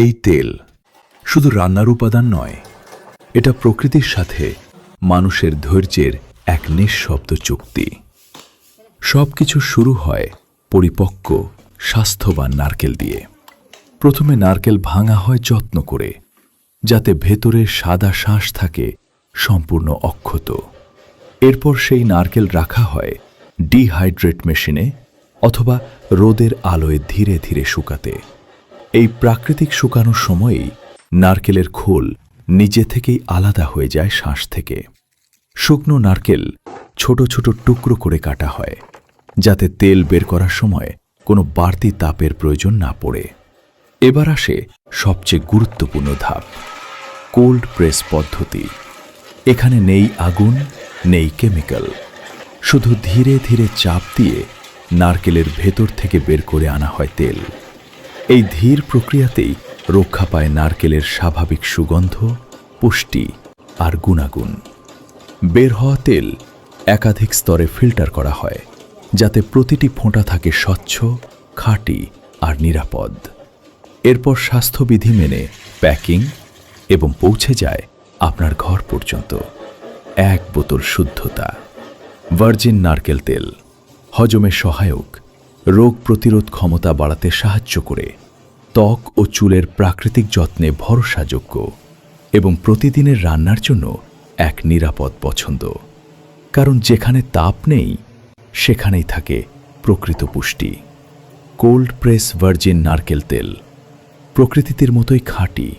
এই তেল শুধু রান্নার উপাদান নয়, এটা প্রকৃতির সাথে মানুষের ধৈর্যের এক নিঃশব্দ চুক্তি। সবকিছু শুরু হয় পরিপক্ক, স্বাস্থ্যবান নারকেল দিয়ে। প্রথমে নারকেল ভাঙা হয় যত্ন করে, যাতে ভেতরে সাদা শ্বাস থাকে, সম্পূর্ণ অক্ষত। এরপর সেই নারকেল রাখা হয় ডিহাইড্রেট মেশিনে অথবা রোদের আলোয় ধীরে ধীরে শুকাতে। এই প্রাকৃতিক শুকানোর সময়েই নারকেলের খোল নিজে থেকেই আলাদা হয়ে যায় শ্বাস থেকে। শুকনো নারকেল ছোট ছোট টুকরো করে কাটা হয়, যাতে তেল বের করার সময় কোনো বাড়তি তাপের প্রয়োজন না পড়ে। এবার আসে সবচেয়ে গুরুত্বপূর্ণ ধাপ, কোল্ড প্রেস পদ্ধতি। এখানে নেই আগুন, নেই কেমিক্যাল। শুধু ধীরে ধীরে চাপ দিয়ে নারকেলের ভেতর থেকে বের করে আনা হয় তেল। এই ধীর প্রক্রিয়াতেই রক্ষা পায় নারকেলের স্বাভাবিক সুগন্ধ, পুষ্টি আর গুণাগুণ। বের হওয়া তেল একাধিক স্তরে ফিল্টার করা হয়, যাতে প্রতিটি ফোঁটা থাকে স্বচ্ছ, খাঁটি আর নিরাপদ। এরপর স্বাস্থ্যবিধি মেনে প্যাকিং এবং পৌঁছে যায় আপনার ঘর পর্যন্ত। এক বোতল শুদ্ধতা। ভার্জিন নারকেল তেল, হজমে সহায়ক রোগ প্রতিরোধ ক্ষমতা বাড়াতে সাহায্য করে। ত্বক ও চুলের প্রাকৃতিক যত্নে ভরসাযোগ্য এবং প্রতিদিনের রান্নার জন্য এক নিরাপদ পছন্দ। কারণ যেখানে তাপ নেই, সেখানেই থাকে প্রকৃত পুষ্টি। কোল্ড প্রেস ভার্জিন নারকেল তেল প্রকৃতির মতোই খাঁটি।